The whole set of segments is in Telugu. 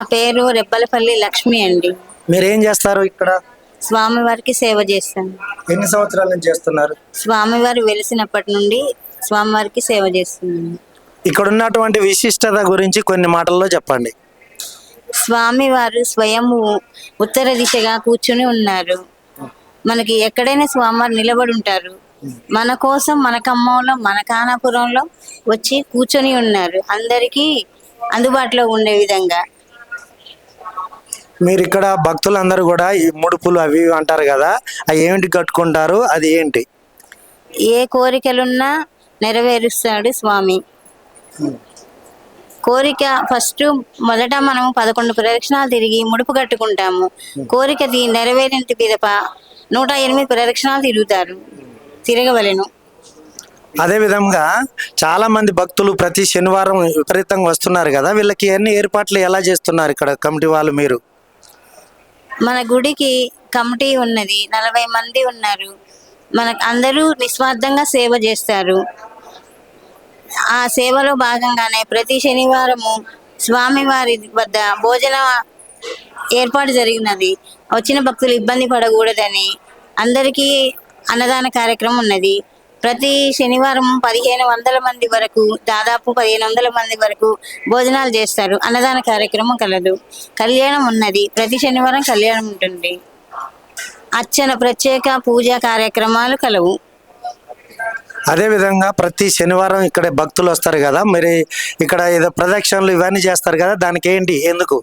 నా పేరు రెబ్బలపల్లి లక్ష్మి అండి. మీరు ఏం చేస్తారు ఇక్కడ? స్వామివారికి సేవ చేస్తాను. ఎన్ని సంవత్సరాల నుంచి చేస్తున్నారు? స్వామివారు వెలిసినప్పటి నుండి స్వామివారికి సేవ చేస్తున్నాను. ఇక్కడ ఉన్నటువంటి విశిష్టత గురించి కొన్ని మాటల్లో చెప్పండి. స్వామివారు స్వయము ఉత్తర దిశగా కూర్చుని ఉన్నారు. మనకి ఎక్కడైనా స్వామివారు నిలబడి ఉంటారు. మన కోసం మన ఖమ్మంలో మన కానాపురంలో వచ్చి కూర్చొని ఉన్నారు. అందరికీ అందుబాటులో ఉండే విధంగా. మీరు ఇక్కడ భక్తులందరూ కూడా ఈ ముడుపులు అవి ఇవి అంటారు కదా అవి ఏమిటి కట్టుకుంటారు అది ఏంటి? ఏ కోరికలున్నా నెరవేరుస్తాడు స్వామి. కోరిక ఫస్ట్ మొదట మనం పదకొండు ప్రదక్షిణాలు తిరిగి ముడుపు కట్టుకుంటాము. కోరిక ది- నెరవేరిన పిదప నూట ఎనిమిది ప్రదక్షిణాలు తిరుగుతారు తిరగవలెను. అదే విధంగా చాలా మంది భక్తులు ప్రతి శనివారం విపరీతంగా వస్తున్నారు కదా వీళ్ళకి అన్ని ఏర్పాట్లు ఎలా చేస్తున్నారు ఇక్కడ కమిటీ వాళ్ళు మీరు? మన గుడికి కమిటీ ఉన్నది నలభై మంది ఉన్నారు. మన అందరూ నిస్వార్థంగా సేవ చేస్తారు. ఆ సేవలో భాగంగానే ప్రతి శనివారము స్వామివారి వద్ద భోజన ఏర్పాటు జరిగినది. వచ్చిన భక్తులు ఇబ్బంది పడకూడదని అందరికీ అన్నదాన కార్యక్రమం ఉన్నది. ప్రతి శనివారం పదిహేను వందల మంది వరకు దాదాపు పదిహేను వందల మంది వరకు భోజనాలు చేస్తారు. అన్నదాన కార్యక్రమం కలదు. కళ్యాణం ఉన్నది. ప్రతి శనివారం కళ్యాణం ఉంటుంది. అర్చన ప్రత్యేక పూజా కార్యక్రమాలు కలవు. అదే విధంగా ప్రతి శనివారం ఇక్కడ భక్తులు వస్తారు కదా. మరి ఇక్కడ ఏదో ప్రదక్షిణలు ఇవన్నీ చేస్తారు కదా. దానికి ఏంటి? ఎందుకు?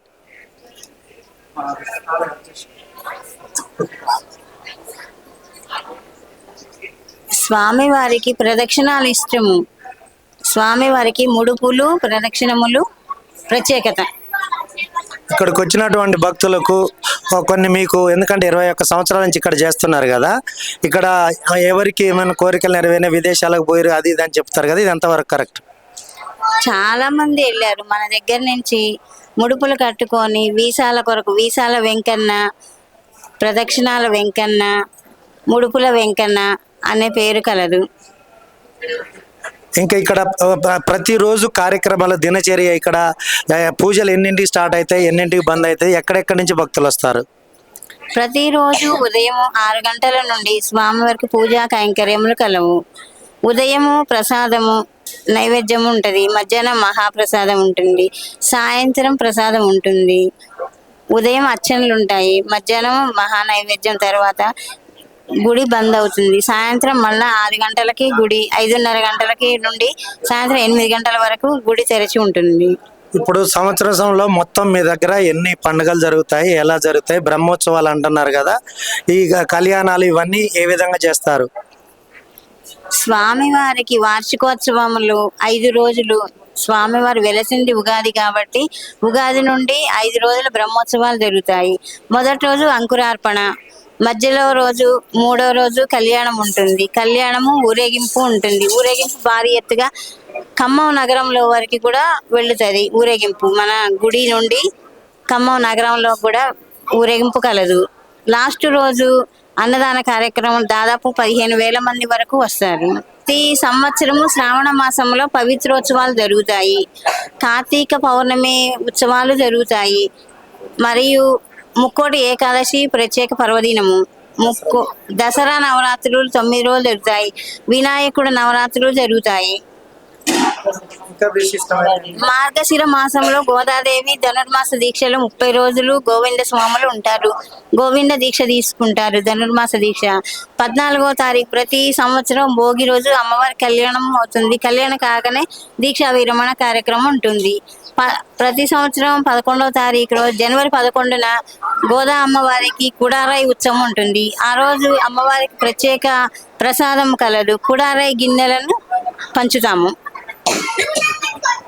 స్వామివారికి ప్రదక్షిణాలు ఇష్టము స్వామివారికి ముడుపులు ప్రదక్షిణములు ప్రత్యేకత. ఇక్కడికి వచ్చినటువంటి భక్తులకు కొన్ని మీకు ఎందుకంటే ఇరవై ఒక్క సంవత్సరాల నుంచి ఇక్కడ చేస్తున్నారు కదా ఇక్కడ ఎవరికి ఏమైనా కోరికలు నెరవేరిన విదేశాలకు పోయారు అది ఇది అని చెప్తారు కదా ఇది ఎంతవరకు కరెక్ట్? చాలా మంది వెళ్ళారు. మన దగ్గర నుంచి ముడుపులు కట్టుకొని వీసాల కొరకు వీసాల వెంకన్న ప్రదక్షిణాల వెంకన్న ముడుపుల వెంకన్న అనే పేరు కలదు. ఇంకా ఇక్కడ ప్రతిరోజు కార్యక్రమాల దినచర్య ఇక్కడ పూజలు ఎన్నింటికి స్టార్ట్ అవుతాయి ఎన్నింటికి బంద్ అవుతాయి ఎక్కడెక్కడి నుంచి భక్తులు వస్తారు? ప్రతిరోజు ఉదయం ఆరు గంటల నుండి స్వామివారికి పూజా కైంకర్యములు కలవు. ఉదయము ప్రసాదము నైవేద్యము ఉంటుంది మధ్యాహ్నం మహాప్రసాదం ఉంటుంది సాయంత్రం ప్రసాదం ఉంటుంది. ఉదయం అర్చనలు ఉంటాయి మధ్యాహ్నం మహా నైవేద్యం తర్వాత గుడి బంద్ అవుతుంది. సాయంత్రం మళ్ళా ఆరు గంటలకి గుడి ఐదున్నర గంటలకి నుండి సాయంత్రం ఎనిమిది గంటల వరకు గుడి తెరిచి ఉంటుంది. ఇప్పుడు సంవత్సరంలో మొత్తం మీ దగ్గర ఎన్ని పండుగలు జరుగుతాయి ఎలా జరుగుతాయి బ్రహ్మోత్సవాలు అంటున్నారు కదా ఈ కళ్యాణాలు ఇవన్నీ ఏ విధంగా చేస్తారు? స్వామివారికి వార్షికోత్సవములు ఐదు రోజులు. స్వామివారు వెలసింది ఉగాది కాబట్టి ఉగాది నుండి ఐదు రోజులు బ్రహ్మోత్సవాలు జరుగుతాయి. మొదటి రోజు అంకురార్పణ మధ్యలో రోజు మూడో రోజు కళ్యాణం ఉంటుంది. కళ్యాణము ఊరేగింపు ఉంటుంది. ఊరేగింపు భారీ ఎత్తుగా ఖమ్మం నగరంలో వరకు కూడా వెళుతుంది ఊరేగింపు. మన గుడి నుండి ఖమ్మం నగరంలో కూడా ఊరేగింపు కలదు. లాస్ట్ రోజు అన్నదాన కార్యక్రమం దాదాపు పదిహేను వేల మంది వరకు వస్తారు. ప్రతి సంవత్సరము శ్రావణ మాసంలో పవిత్రోత్సవాలు జరుగుతాయి. కార్తీక పౌర్ణమి ఉత్సవాలు జరుగుతాయి. మరియు ముక్కోటి ఏకాదశి ప్రత్యేక పర్వదినము. ముక్కు దసరా నవరాత్రులు తొమ్మిది రోజులు జరుగుతాయి. వినాయకుడు నవరాత్రులు జరుగుతాయి. ఇంకా విశిష్టమైన మార్గశిర మాసంలో గోదాదేవి ధనుర్మాస దీక్షలో ముప్పై రోజులు గోవింద స్వాములు ఉంటారు. గోవింద దీక్ష తీసుకుంటారు. ధనుర్మాస దీక్ష. పద్నాలుగో తారీఖు ప్రతి సంవత్సరం భోగి రోజు అమ్మవారి కళ్యాణం అవుతుంది. కళ్యాణం కాగానే దీక్షా విరమణ కార్యక్రమం ఉంటుంది. ప- ప్రతి సంవత్సరం పదకొండవ తారీఖు రోజు జనవరి పదకొండున గోదా అమ్మవారికి కుడారాయి ఉత్సవం ఉంటుంది. ఆ రోజు అమ్మవారికి ప్రత్యేక ప్రసాదం కలదు. కుడారాయి గిన్నెలను పంచుతాము.